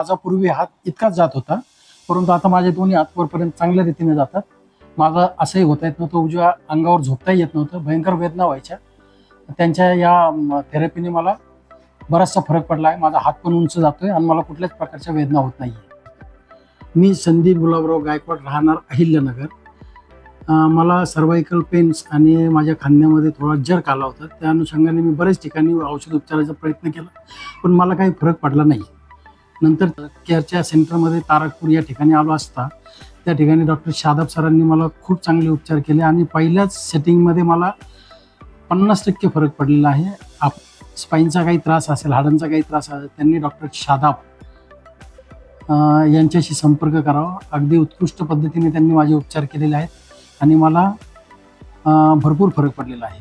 माझा पूर्वी हात इतकाच जात होता परंतु आता माझे दोन्ही हात वरपर्यंत चांगल्या रीतीने जातात. माझं असंही होता येत नव्हतं उजव्या अंगावर झोपताही येत नव्हतं भयंकर वेदना व्हायच्या. त्यांच्या या थेरपीने मला बराचसा फरक पडला आहे माझा हात पण उंच जातोय आणि मला कुठल्याच प्रकारच्या वेदना होत नाही मी संदीप गुलाबराव गायकवाड राहणार अहिल्यानगर. मला सर्वायकल पेन्स आणि माझ्या खांद्यामध्ये थोडा जर्क आला होता त्या अनुषंगाने मी बऱ्याच ठिकाणी औषध उपचाराचा प्रयत्न केला पण मला काही फरक पडला नाही. नंतर केअरच्या सेंटरमध्ये तारकपूर या ठिकाणी आलो असता. त्या ठिकाणी डॉक्टर शादाब सरांनी मला खूप चांगले उपचार केले आणि पहिल्याच सेटिंगमध्ये मला पन्नास टक्के फरक पडलेला आहे. आप स्पाईनचा काही त्रास असेल हाडांचा काही त्रास असेल त्यांनी डॉक्टर शादाब यांच्याशी संपर्क करावा. अगदी उत्कृष्ट पद्धतीने त्यांनी माझे उपचार केलेले आहेत आणि मला भरपूर फरक पडलेला आहे.